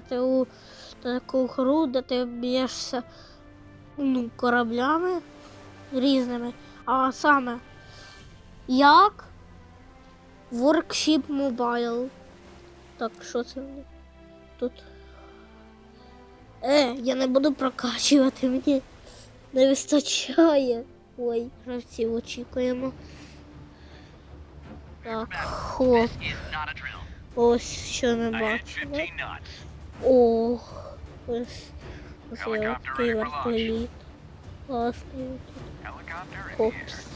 грати у таку гру, де ти б'єшся ну, кораблями різними. А саме як Workshop Mobile. Так, що це тут? Е, я не буду прокачувати, мені не вистачає. Ой, гравців очікуємо. Так, хоп. Ось що I бачимо. Ох, ось оцей цей вертоліт. Класний тут. Опс.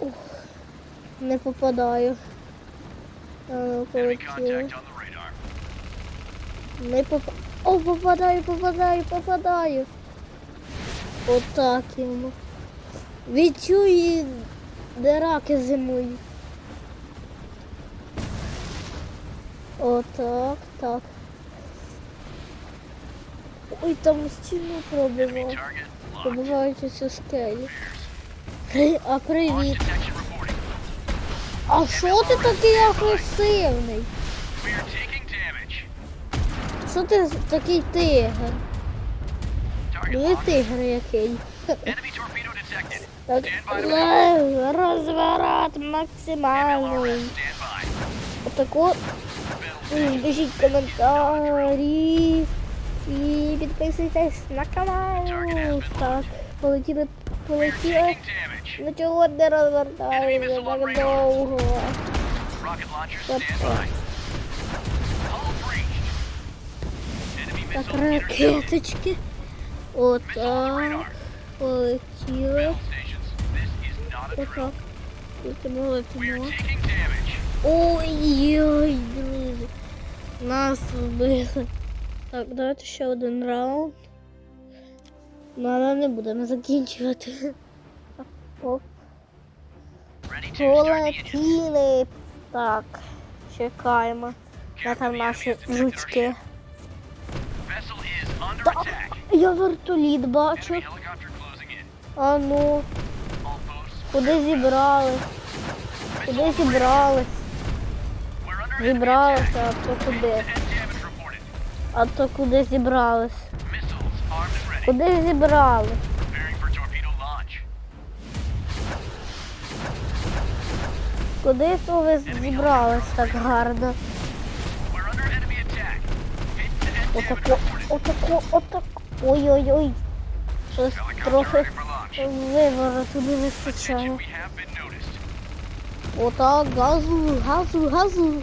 Ох. Не попадаю. А Не поп... О, попадаю, попадаю, попадаю. Отак йому. Відчую, де раки зимують. О так. так. Ой, там стіну пробивав. Побивають усі скелі. А привіт. А що ти такий агресивний? Що ти такий тигр? Ну Не тигр який. Так, е, розворот максимальний. Отако Пишіть коментарі і підписуйтесь на канал. Так, полетіли, полетіли. Ну чого не розвертаємо так довго? Так, ракеточки. Отак. Полетіли. Отак. Летимо, летимо. Ой-ой-ой, друзі. Нас вбили. Так, давайте ще один раунд. Ну, але не будемо закінчувати. Полетіли. Так, чекаємо. На там наші жучки. Та, я вертоліт бачу. А ну. Куди зібрали? Куди зібрали? зібралися, а то куди? А то куди зібрались? Куди зібрали? Куди то ви зібрались так гарно? Отако, отако, отако. Ой-ой-ой. Щось трохи вивора туди вистачало. Отак, газу, газу, газу.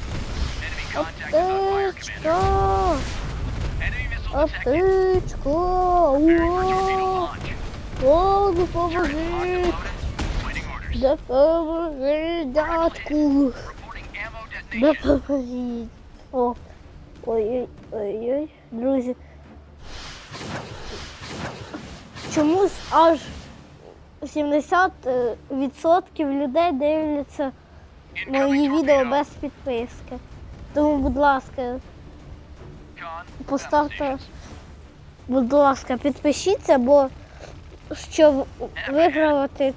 Аптечка! Аптечка! Богу поможи! Да поможи, датку! Да поможи! О! Ой-ой-ой-ой, друзі! Чомусь аж 70% людей дивляться мої відео без підписки. Тому, будь ласка, поставте, будь ласка, підпишіться, бо щоб вигравати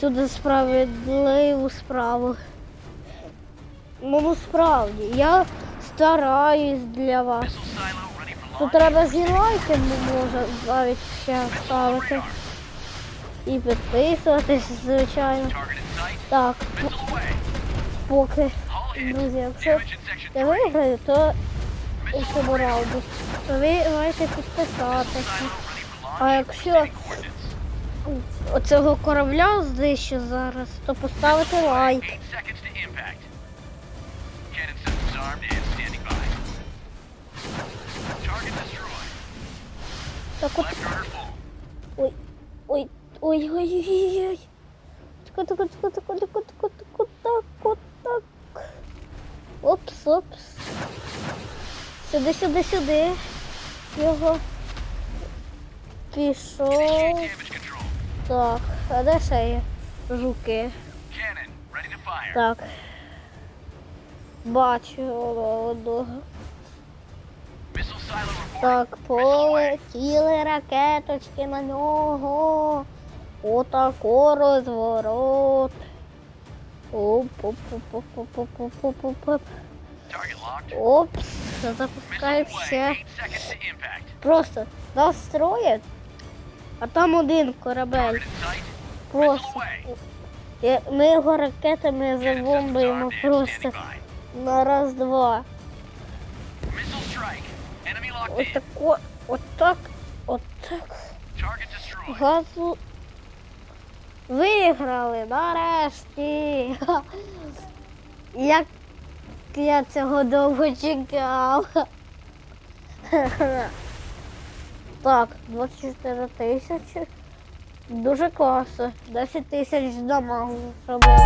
цю справедливу справу. Ну, ну справді. я стараюсь для вас. Тут треба з лайки, може навіть ще ставити. І підписуватись, звичайно. Так поки. Друзі, якщо я виграю, то у цьому раунді, то ви маєте підписатися. А якщо оцього корабля знищу зараз, то поставити лайк. Так от... Ой, ой, ой, ой, ой, ой. Опс, опс. Сюди, сюди, сюди. Його. Пішов. Так, а де ще є? Жуки. Так. Бачу одного. Так, полетіли ракеточки на нього. Отако розворот. Оп-оп-оп-оп-оп-оп-оп-оп. Опс, запускаємося. Просто нас троє, а там один корабель. Просто. Е, ми його ракетами забомбуємо просто на раз-два. Отако, отак, отак. Газу виграли нарешті. Як я цього довго чекав. Так, 24 тисячі. Дуже класно. 10 тисяч дамагу зробив.